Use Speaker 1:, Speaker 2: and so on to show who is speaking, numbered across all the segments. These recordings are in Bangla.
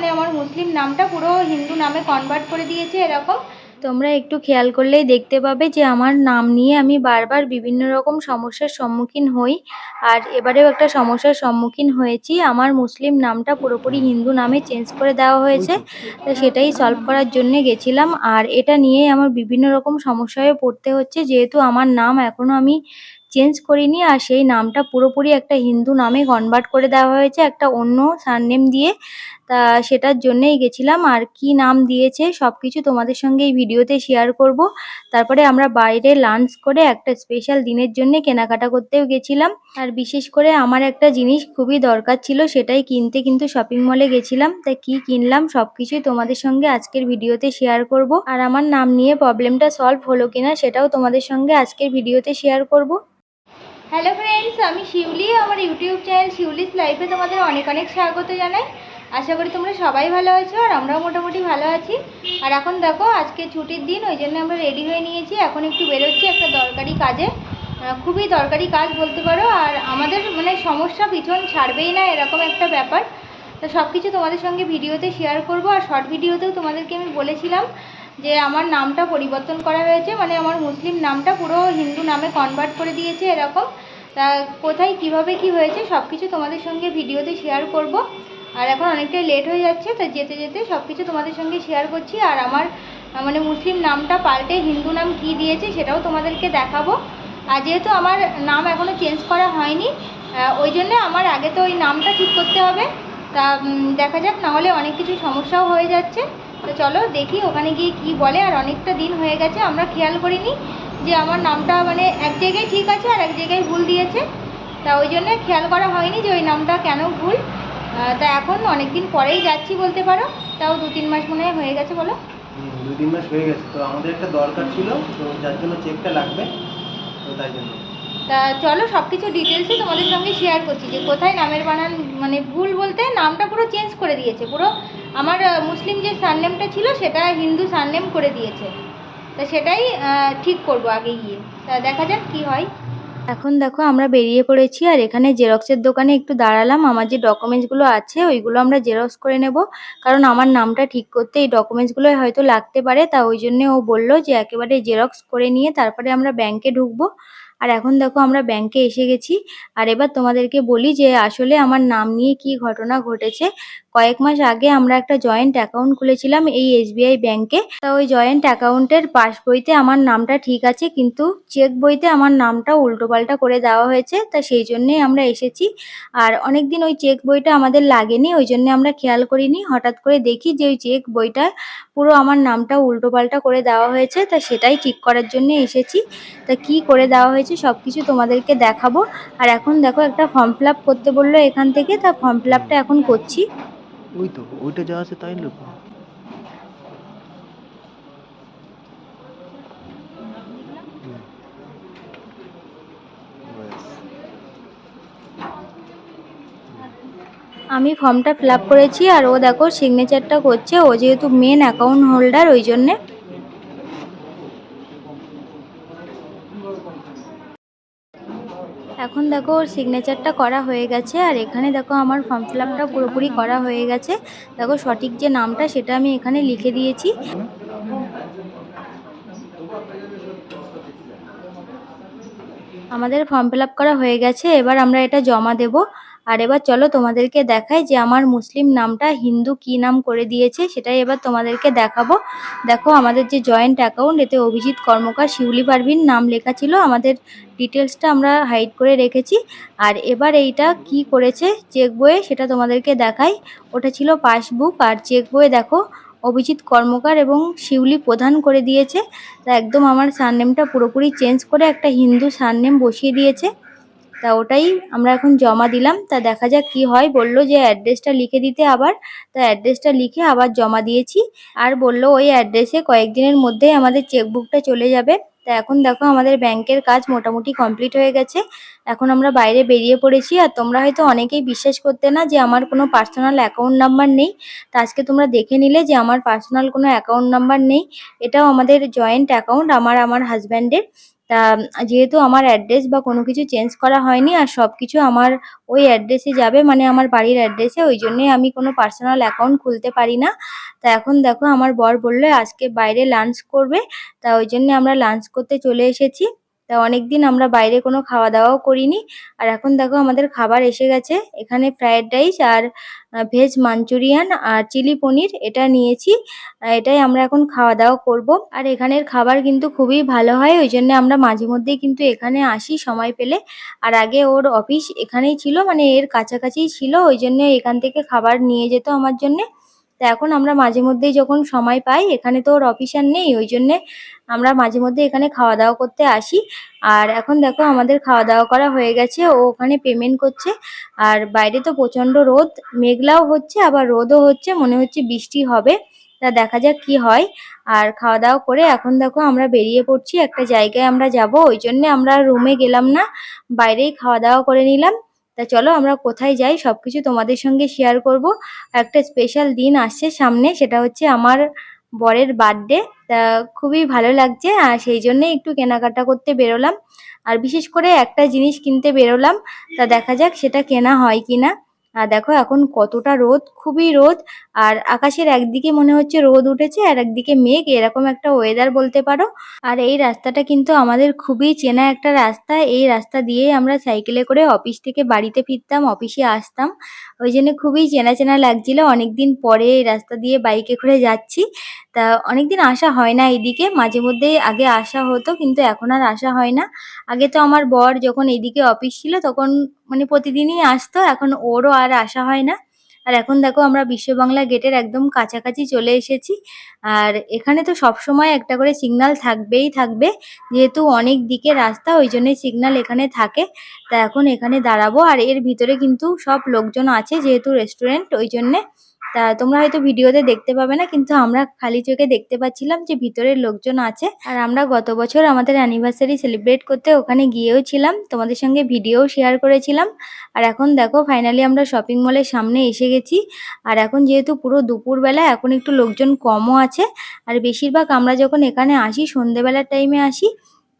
Speaker 1: মানে আমার মুসলিম নামটা পুরো হিন্দু নামে কনভার্ট করে দিয়েছে এরকম। তোমরা একটু খেয়াল করলেই দেখতে পাবে যে আমার নাম নিয়ে আমি বারবার বিভিন্ন রকম সমস্যার সম্মুখীন হই। আর এবারেও একটা সমস্যার সম্মুখীন হয়েছি। আমার মুসলিম নামটা পুরোপুরি হিন্দু নামে চেঞ্জ করে দেওয়া হয়েছে। তো সেটাই সলভ করার জন্য গেছিলাম। আর এটা নিয়ে আমার বিভিন্ন রকম সমস্যায় পড়তে হচ্ছে। যেহেতু আমার নাম এখনও আমি চেঞ্জ করিনি আর সেই নামটা পুরোপুরি একটা হিন্দু নামে কনভার্ট করে দেওয়া হয়েছে। একটা অন্য সারনেম দিয়ে তা সেটার জন্যেই গেছিলাম। আর কি নাম দিয়েছে সব কিছু তোমাদের সঙ্গে এই ভিডিওতে শেয়ার করব। তারপরে আমরা বাইরে লাঞ্চ করে একটা স্পেশাল দিনের জন্য কেনাকাটা করতেও গেছিলাম। আর বিশেষ করে আমার একটা জিনিস খুবই দরকার ছিল, সেটাই কিনতে কিন্তু শপিং মলে গেছিলাম। তাই কি কিনলাম সব কিছুই তোমাদের সঙ্গে আজকের ভিডিওতে শেয়ার করব। আর আমার নাম নিয়ে প্রবলেমটা সলভ হলো কিনা সেটাও তোমাদের সঙ্গে আজকের ভিডিওতে শেয়ার করব। হ্যালো ফ্রেন্ডস আমি শিউলি, আমার ইউটিউব চ্যানেল শিউলিস লাইফে তোমাদের অনেক অনেক স্বাগত জানাই। আশা করি তোমরা সবাই ভালো আছো আর আমরাও মোটামুটি ভালো আছি। আর এখন দেখো, আজকে ছুটির দিন, ওই জন্য আমরা রেডি হয়ে নিয়েছি। এখন একটু বেরোচ্ছি একটা দরকারি কাজে। খুবই দরকারি কাজ বলতে পারো। আর আমাদের মানে সমস্যা পিছন ছাড়বেই না, এরকম একটা ব্যাপার। তো সব কিছু তোমাদের সঙ্গে ভিডিওতে শেয়ার করব। আর শর্ট ভিডিওতেও তোমাদেরকে আমি বলেছিলাম যে আমার নামটা পরিবর্তন করা হয়েছে। মানে আমার মুসলিম নামটা পুরো হিন্দু নামে কনভার্ট করে দিয়েছে এরকম। তা কোথায়, কীভাবে, কি হয়েছে সব কিছু তোমাদের সঙ্গে ভিডিওতে শেয়ার করব। আর এখন অনেকটাই লেট হয়ে যাচ্ছে, তো যেতে যেতে সব কিছু তোমাদের সঙ্গে শেয়ার করছি। আর আমার মানে মুসলিম নামটা পাল্টে হিন্দু নাম কি দিয়েছে সেটাও তোমাদেরকে দেখাবো। আর যেহেতু আমার নাম এখনও চেঞ্জ করা হয়নি ওই জন্য আমার আগে তো ওই নামটা ঠিক করতে হবে। তা দেখা যাক নাহলে অনেক কিছু সমস্যাও হয়ে যাচ্ছে। তো চলো দেখি ওখানে গিয়ে কি বলে, আর অনেকটা দিন হয়ে গেছে, আমরা খেয়াল করিনি। যে আমার নামটা মানে এক জায়গায় ঠিক আছে আর এক জায়গায় ভুল দিয়েছে। তা ওই জন্য খেয়াল করা হয়নি যে ওই নামটা কেন ভুল। তা এখন অনেক দিন পরেই যাচ্ছি বলতে পারো। তাও দু তিন মাস মনে হয় হয়ে গেছে বলো।
Speaker 2: দু তিন মাস হয়ে গেছে। তো আমাদের একটা দরকার ছিল তো যার জন্য চেকটা লাগবে তো তাই জন্য।
Speaker 1: তা চলো সব কিছু ডিটেলসে তোমাদের সঙ্গে শেয়ার করছি যে কোথায় নামের বানান মানে ভুল বলতে নামটা পুরো চেঞ্জ করে দিয়েছে। পুরো আমার মুসলিম যে সারনেমটা ছিল সেটা হিন্দু সারনেম করে দিয়েছে। তা সেটাই ঠিক করব আগে গিয়ে। তা দেখা যাক কি হয়। এখন দেখো আমরা বেরিয়ে পড়েছি আর এখানে জেরক্সের দোকানে একটু দাঁড়ালাম। আমার যে ডকুমেন্টসগুলো আছে, ওইগুলো আমরা জেরক্স করে নেব। কারণ আমার নামটা ঠিক করতে এই ডকুমেন্টসগুলো হয়তো লাগতে পারে, তা ওই জন্যে ও বলল যে একেবারে জেরক্স করে নিয়ে তারপরে আমরা ব্যাংকে ঢুকবো। আর এখন দেখো আমরা ব্যাংকে এসে গেছি। আর এবার তোমাদেরকে বলি যে আসলে আমার নাম নিয়ে কি ঘটনা ঘটেছে। কয়েক মাস আগে আমরা একটা জয়েন্ট অ্যাকাউন্ট খুলেছিলাম এই এসবিআই ব্যাংকে তা ওই জয়েন্ট অ্যাকাউন্টের পাস বইতে আমার নামটা ঠিক আছে, কিন্তু চেক বইতে আমার নামটা উল্টোপাল্টা করে দেওয়া হয়েছে, তা সেই জন্যেই আমরা এসেছি। আর অনেক দিন ওই চেক বইটা আমাদের লাগেনি, ওই জন্য আমরা খেয়াল করিনি। হঠাৎ করে দেখি যে ওই চেক বইটা পুরো আমার নামটা উল্টোপাল্টা করে দেওয়া হয়েছে, তা সেটাই ঠিক করার জন্য এসেছি। তা কি করে দেওয়া হয়েছে সব কিছু তোমাদেরকে দেখাবো। আর এখন দেখো একটা ফর্ম ফিল করতে বলল এখান থেকে, তা ফর্ম ফিল এখন করছি।
Speaker 2: ওই তো, ওইটা যা আছে তাই লোক
Speaker 1: আমি ফর্মটা ফিল করেছি আর ও দেখো সিগনেচারটা করছে। ও যেহেতু মেন অ্যাকাউন্ট হোল্ডার ওই জন্যে এখন দেখো ওর সিগনেচারটা করা হয়ে গেছে, আর এখানে দেখো আমার ফর্ম ফিল আপটা পুরোপুরি করা হয়ে গেছে। দেখো সঠিক যে নামটা সেটা আমি এখানে লিখে দিয়েছি। আমাদের ফর্ম ফিল করা হয়ে গেছে, এবার আমরা এটা জমা দেব। আর এবার চলো তোমাদেরকে দেখাই যে আমার মুসলিম নামটা হিন্দু কি নাম করে দিয়েছে, সেটাই এবার তোমাদেরকে দেখাবো। দেখো আমাদের যে জয়েন্ট অ্যাকাউন্ট এতে অভিজিৎ কর্মকার, শিউলি পারভিন নাম লেখা ছিল, আমাদের ডিটেলসটা আমরা হাইড করে রেখেছি। আর এবার এইটা কি করেছে চেক বইয়ে সেটা তোমাদেরকে দেখাই। ওটা ছিল পাসবুক আর চেক বইয়ে দেখো অভিজিৎ কর্মকার এবং শিউলি প্রধান করে দিয়েছে। তা একদম আমার সারনেমটা পুরোপুরি চেঞ্জ করে একটা হিন্দু সারনেম বসিয়ে দিয়েছে। তা ওটাই আমরা এখন জমা দিলাম। তা দেখা যাক কি হয়। বলল যে অ্যাড্রেসটা লিখে দিতে আবার। তা অ্যাড্রেসটা লিখে আবার জমা দিয়েছি। আর বলল ওই অ্যাড্রেসে কয়েকদিনের মধ্যেই আমাদের চেকবুকটা চলে যাবে। তা এখন দেখো আমাদের ব্যাংকের কাজ মোটামুটি কমপ্লিট হয়ে গেছে। এখন আমরা বাইরে বেরিয়ে পড়েছি। আর তোমরা হয়তো অনেকেই বিশ্বাস করতে না যে আমার কোনো পার্সোনাল অ্যাকাউন্ট নাম্বার নেই। তা আজকে তোমরা দেখে নিলে যে আমার পার্সোনাল কোনো অ্যাকাউন্ট নাম্বার নেই। এটাও আমাদের জয়েন্ট অ্যাকাউন্ট আমার আমার হাজব্যান্ডের। তা যেহেতু আমার অ্যাড্রেস বা কোনো কিছু চেঞ্জ করা হয়নি আর সব কিছু আমার ওই অ্যাড্রেসে যাবে মানে আমার বাড়ির অ্যাড্রেসে ওই জন্যে আমি কোনো পার্সোনাল অ্যাকাউন্ট খুলতে পারি না। তা এখন দেখো, আমার বর বলল আজকে বাইরে লাঞ্চ করবে, তা ওই জন্যে আমরা লাঞ্চ করতে চলে এসেছি। তা অনেকদিন আমরা বাইরে কোনো খাওয়া দাওয়াও করিনি। আর এখন দেখো আমাদের খাবার এসে গেছে। এখানে ফ্রায়েড রাইস আর ভেজ মাঞ্চুরিয়ান আর চিলি পনির এটা নিয়েছি। এটাই আমরা এখন খাওয়া দাওয়া করব। আর এখানের খাবার কিন্তু খুবই ভালো হয়, ওই জন্য আমরা মাঝে মধ্যেই কিন্তু এখানে আসি সময় পেলে। আর আগে ওর অফিস এখানেই ছিল মানে এর কাছাকাছিই ছিল, ওই জন্য এখান থেকে খাবার নিয়ে যেত আমার জন্যে। তো এখন আমরা মাঝে মধ্যেই যখন সময় পাই, এখানে তো ওর অফিস আর নেই, ওই জন্যে আমরা মাঝে মধ্যে এখানে খাওয়া দাওয়া করতে আসি। আর এখন দেখো আমাদের খাওয়া দাওয়া করা হয়ে গেছে, ও ওখানে পেমেন্ট করছে। আর বাইরে তো প্রচণ্ড রোদ, মেঘলাও হচ্ছে, আবার রোদও হচ্ছে, মনে হচ্ছে বৃষ্টি হবে। তা দেখা যাক কি হয়। আর খাওয়া দাওয়া করে এখন দেখো আমরা বেরিয়ে পড়ছি, একটা জায়গায় আমরা যাব, ওই জন্যে আমরা রুমে গেলাম না, বাইরেই খাওয়া দাওয়া করে নিলাম। তা চলো আমরা কোথায় যাই? সব কিছু তোমাদের সঙ্গে শেয়ার করব। একটা স্পেশাল দিন আসছে সামনে, সেটা হচ্ছে আমার বরের বার্থডে তা খুবই ভালো লাগছে, আর সেই জন্যে একটু কেনাকাটা করতে বেরোলাম। আর বিশেষ করে একটা জিনিস কিনতে বেরোলাম। তা দেখা যাক সেটা কেনা হয় কিনা। আর দেখো এখন কতটা রোদ, খুবই রোদ। আর আকাশের একদিকে মনে হচ্ছে রোদ উঠেছে আর একদিকে মেঘ, এরকম একটা ওয়েদার বলতে পারো। আর এই রাস্তাটা কিন্তু আমাদের খুবই চেনা একটা রাস্তা। এই রাস্তা দিয়েই আমরা সাইকেলে করে অফিস থেকে বাড়িতে ফিরতাম অফিসে আসতাম। ওই জন্য খুবই চেনা চেনা লাগছিল। অনেকদিন পরে এই রাস্তা দিয়ে বাইকে করে যাচ্ছি। তা অনেকদিন আসা হয় না এইদিকে। মাঝে মধ্যেই আগে আসা হতো, কিন্তু এখন আর আসা হয় না। আগে তো আমার বর যখন এইদিকে অফিস ছিল, তখন মানে প্রতিদিনই আসতো। এখন ওরও আর আসা হয় না। আর এখন দেখো আমরা বিশ্ববাংলা গেটের একদম কাছাকাছি চলে এসেছি। আর এখানে তো সব সময় একটা করে সিগনাল থাকবেই থাকবে। যেহেতু অনেক দিকে রাস্তা, ওই জন্যই সিগনাল এখানে থাকে। তা এখন এখানে দাঁড়াবো। আর এর ভিতরে কিন্তু সব লোকজন আছে, যেহেতু রেস্টুরেন্ট ওই জন্যে তা তোমরা হয়তো ভিডিওতে দেখতে পাবে না, কিন্তু আমরা খালি চোখে দেখতে পাচ্ছিলাম যে ভিতরের লোকজন আছে। আর আমরা গত বছর আমাদের অ্যানিভার্সারি সেলিব্রেট করতে ওখানে গিয়েও ছিলাম, তোমাদের সঙ্গে ভিডিও শেয়ার করেছিলাম। আর এখন দেখো ফাইনালি আমরা শপিং মলের সামনে এসে গেছি। আর এখন যেহেতু পুরো দুপুরবেলা, এখন একটু লোকজন কমও আছে। আর বেশিরভাগ আমরা যখন এখানে আসি, সন্ধেবেলার টাইমে আসি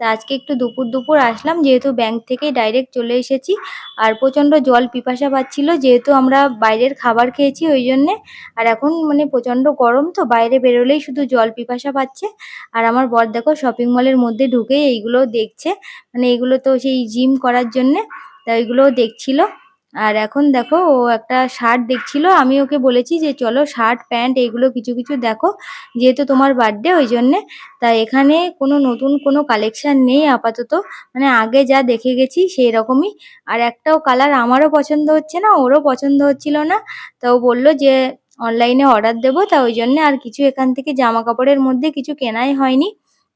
Speaker 1: তা আজকে একটু দুপুর দুপুর আসলাম, যেহেতু ব্যাংক থেকেই ডাইরেক্ট চলে এসেছি। আর প্রচণ্ড জল পিপাসা পাচ্ছিল, যেহেতু আমরা বাইরের খাবার খেয়েছি ওই জন্যে। আর এখন মানে প্রচণ্ড গরম তো, বাইরে বেরোলেই শুধু জল পিপাসা পাচ্ছে। আর আমার বর দেখো শপিং মলের মধ্যে ঢুকেই এইগুলো দেখছে। মানে এগুলো তো সেই জিম করার জন্যে, তা ওইগুলোও দেখছিল। আর এখন দেখো, ও একটা শার্ট দেখছিল। আমি ওকে বলেছি যে, চলো শার্ট প্যান্ট এইগুলো কিছু কিছু দেখো। যেহেতু তোমার বার্থডে ওই জন্যে। তা এখানে কোনো নতুন কোনো কালেকশান নেই আপাতত। মানে আগে যা দেখে গেছি সেই রকমই আর একটাও কালার আমারও পছন্দ হচ্ছে না, ওরও পছন্দ হচ্ছিল না। তা ও বলল যে অনলাইনে অর্ডার দেবো। তা ওই জন্যে আর কিছু এখান থেকে জামা কাপড়ের মধ্যে কিছু কেনাই হয়নি।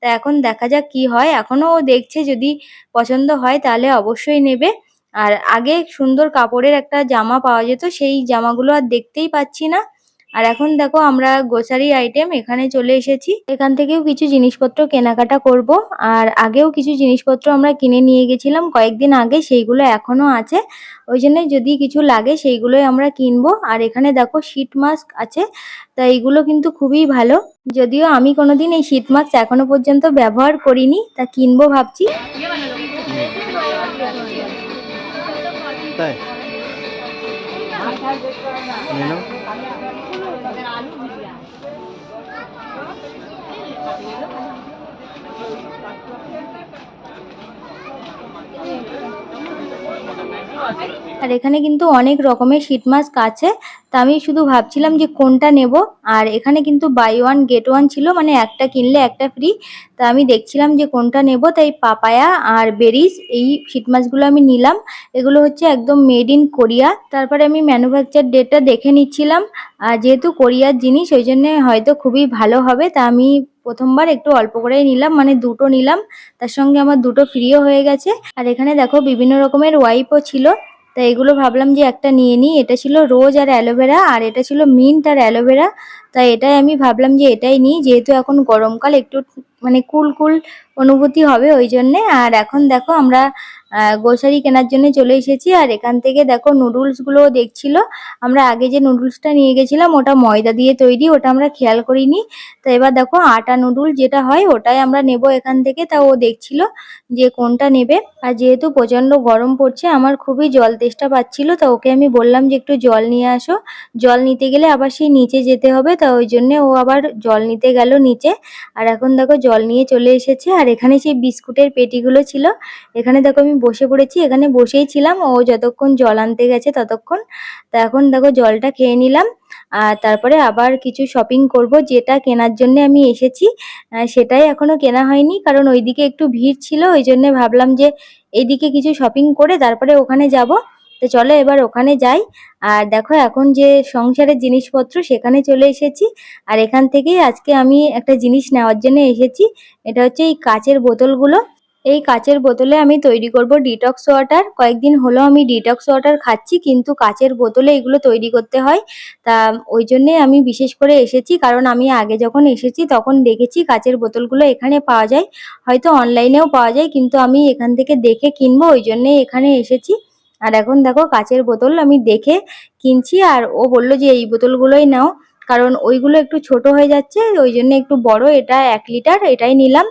Speaker 1: তা এখন দেখা যাক কি হয়। এখনও ও দেখছে যদি পছন্দ হয়, তাহলে অবশ্যই নেবে। আর আগে সুন্দর কাপড়ের একটা জামা পাওয়া যেত, সেই জামাগুলো আর দেখতেই পাচ্ছি না। আর এখন দেখো আমরা গ্রোসারি আইটেম এখানে চলে এসেছি। এখান থেকেও কিছু জিনিসপত্র কেনাকাটা করব। আর আগেও কিছু জিনিসপত্র আমরা কিনে নিয়ে গেছিলাম কয়েকদিন আগে, সেইগুলো এখনও আছে। ওই জন্য যদি কিছু লাগে সেইগুলোই আমরা কিনবো। আর এখানে দেখো শীট মাস্ক আছে, তা এইগুলো কিন্তু খুবই ভালো। যদিও আমি কোনোদিন এই শীট মাস্ক এখনও পর্যন্ত ব্যবহার করিনি, তা কিনবো ভাবছি।
Speaker 2: তাই নিয়ে নাও।
Speaker 1: আর এখানে কিন্তু অনেক রকমের শীট মাস্ক আছে। তা আমি শুধু ভাবছিলাম যে কোনটা নেব। আর এখানে কিন্তু বাই ওয়ান গেট ওয়ান ছিল মানে একটা কিনলে একটা ফ্রি তা আমি দেখছিলাম যে কোনটা নেব, তাই পাপায়া আর বেরিস এই শীট মাস্কগুলো আমি নিলাম। এগুলো হচ্ছে একদম মেড ইন কোরিয়া। তারপরে আমি ম্যানুফ্যাকচার ডেটটা দেখে নিচ্ছিলাম। আর যেহেতু কোরিয়ার জিনিস, ওই জন্যে হয়তো খুবই ভালো হবে। তা আমি প্রথমবার একটু অল্প করেই নিলাম মানে দুটো নিলাম। তার সঙ্গে আমার দুটো ফ্রিও হয়ে গেছে। আর এখানে দেখো বিভিন্ন রকমের ওয়াইপও ছিল। তা এগুলো ভাবলাম যে একটা নিয়ে নিই। এটা ছিল রোজ আর অ্যালোভেরা আর এটা ছিল মিন্ট আর অ্যালোভেরা তাই এটাই আমি ভাবলাম যে এটাই নিই, যেহেতু এখন গরমকাল, একটু মানে কুল কুল অনুভূতি হবে ওই জন্যে। আর এখন দেখো আমরা গ্রোসারি কেনার জন্য চলে এসেছি। আর এখান থেকে দেখো নুডলসগুলো দেখছিল। আমরা আগে যে নুডলসটা নিয়ে গেছিলাম, ওটা ময়দা দিয়ে তৈরি, ওটা আমরা খেয়াল করিনি। তো এবার দেখো আটা নুডল যেটা হয়, ওটাই আমরা নেব এখান থেকে। তা ও দেখছিল যে কোনটা নেবে। আর যেহেতু প্রচণ্ড গরম পড়ছে, আমার খুবই জল তেষ্টা পাচ্ছিল। তো ওকে আমি বললাম যে একটু জল নিয়ে আসো। জল নিতে গেলে আবার সেই নিচে যেতে হবে। তা ওই জন্যে ও আবার জল নিতে গেল নিচে। আর এখন দেখো জল নিয়ে চলে এসেছে। আর এখানে সেই বিস্কুটের পেটিগুলো ছিল। এখানে দেখো আমি বসে পড়েছি, এখানে বসেই ছিলাম। ও যতক্ষণ জল আনতে গেছে ততক্ষণ। তা এখন দেখো জলটা খেয়ে নিলাম। আর তারপরে আবার কিছু শপিং করব, যেটা কেনার জন্য আমি এসেছি। সেটাই এখনও কেনা হয়নি, কারণ ওইদিকে একটু ভিড় ছিল, ওই জন্যে ভাবলাম যে এইদিকে কিছু শপিং করে তারপরে ওখানে যাব। তো চলো এবার ওখানে যাই। আর দেখো এখন যে সংসারের জিনিসপত্র, সেখানে চলে এসেছি। আর এখান থেকেই আজকে আমি একটা জিনিস নেওয়ার জন্য এসেছি। এটা হচ্ছে এই কাচের বোতলগুলো। এই কাচের বোতলে আমি তৈরি করব ডিটক্স ওয়াটার কয়েকদিন হলো আমি ডিটক্স ওয়াটার খাচ্ছি, কিন্তু কাচের বোতলে এগুলো তৈরি করতে হয়। তা, ওই জন্যে আমি বিশেষ করে এসেছি, কারণ আমি আগে যখন এসেছি তখন দেখেছি কাচের বোতলগুলো এখানে পাওয়া যায়। হয়তো অনলাইনেও পাওয়া যায়, কিন্তু আমি এখান থেকে দেখে কিনবো, ওই জন্যে এখানে এসেছি। আর এখন দেখো, কাচের বোতল আমি দেখে কিনছি, আর ও বলল যে এই বোতলগুলোই নাও। কারণ ওইগুলো একটু ছোট হয়ে যাচ্ছে, ওই জন্য একটু বড়, এটা এক লিটার, এটাই নিলাম।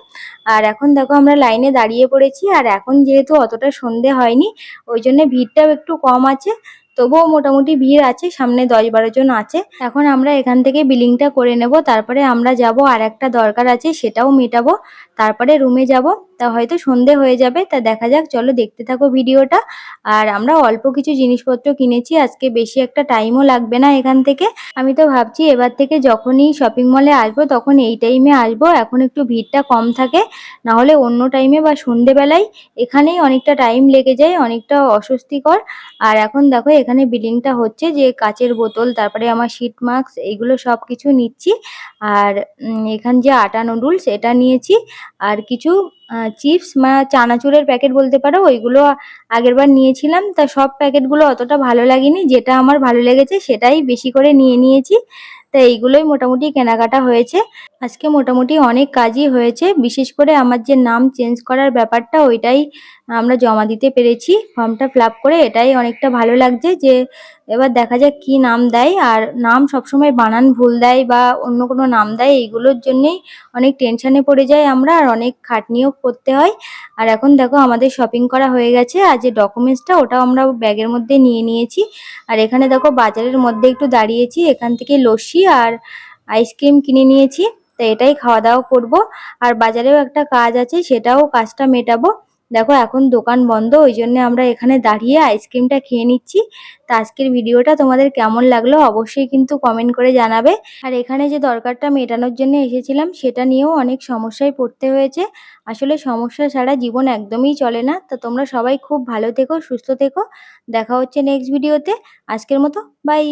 Speaker 1: আর এখন দেখো আমরা লাইনে দাঁড়িয়ে পড়েছি, আর এখন যেহেতু অতটা সন্ধে হয়নি, ওই জন্য ভিড়টাও একটু কম আছে, তবুও মোটামুটি ভিড় আছে, সামনে দশ বারো জন আছে। এখন আমরা এখান থেকে বিলিংটা করে নেব, তারপরে আমরা যাব আর একটা দরকার আছে, সেটাও মেটাবো, তারপরে রুমে যাব। তা হয়তো সন্ধে হয়ে যাবে, তা দেখা যাক, চলো দেখতে থাকো ভিডিওটা। আর আমরা অল্প কিছু জিনিসপত্র কিনেছি, আজকে বেশি একটা টাইমও লাগবে না এখান থেকে। আমি তো ভাবছি এবার থেকে যখনই শপিং মলে আসব, তখন এই টাইমে আসব। এখন একটু ভিড়টা কম থাকে, না হলে অন্য টাইমে বা সন্ধেবেলায় এখানেই অনেকটা টাইম লেগে যায়, অনেকটা অস্বস্তিকর। আর এখন দেখো, এখানে বিলিংটা হচ্ছে যে কাচের বোতল, তারপরে আমার শীট মাস্ক এইগুলো সব কিছু নিচ্ছি। আর এখান যে আটা নুডলস এটা নিয়েছি। আর কিছু চিপস বা চানাচুরের প্যাকেট বলতে পারো, ওইগুলো আগেরবার নিয়েছিলাম। তা সব প্যাকেটগুলো অতটা ভালো লাগেনি। যেটা আমার ভালো লেগেছে সেটাই বেশি করে নিয়ে নিয়েছি। তা এইগুলোই মোটামুটি কেনাকাটা হয়েছে। আজকে মোটামুটি অনেক কাজই হয়েছে। বিশেষ করে আমার যে নাম চেঞ্জ করার ব্যাপারটা, ওইটাই আমরা জমা দিতে পেরেছি। ফর্মটা ফিল করে এটাই অনেকটা ভালো লাগছে যে এবার দেখা যাক কি নাম দেয়। আর নাম সবসময় বানান ভুল দেয় বা অন্য কোনো নাম দেয়, এইগুলোর জন্যেই অনেক টেনশানে পড়ে যায় আমরা আর অনেক খাটনিও করতে হয়। আর এখন দেখো আমাদের শপিং করা হয়ে গেছে। আর যে ডকুমেন্টসটা ওটাও আমরা ব্যাগের মধ্যে নিয়ে নিয়েছি। আর এখানে দেখো বাজারের মধ্যে একটু দাঁড়িয়েছি। এখান থেকে লস্যি আর আইসক্রিম কিনে নিয়েছি। তো এটাই খাওয়া দাওয়া করব। আর বাজারেও একটা কাজ আছে, সেটাও কাজটা মেটাবো। দেখো এখন দোকান বন্ধ, ওই জন্য আমরা এখানে দাঁড়িয়ে আইসক্রিমটা খেয়ে নিচ্ছি। তো আজকের ভিডিওটা তোমাদের কেমন লাগল অবশ্যই কিন্তু কমেন্ট করে জানাবে। আর এখানে যে দরকারটা মেটানোর জন্য এসেছিলাম, সেটা নিয়েও অনেক সমস্যায় পড়তে হয়েছে। আসলে সমস্যা ছাড়া জীবন একদমই চলে না। তো তোমরা সবাই খুব ভালো থেকো, সুস্থ থেকো। দেখা হচ্ছে নেক্সট ভিডিওতে আজকের মতো বাই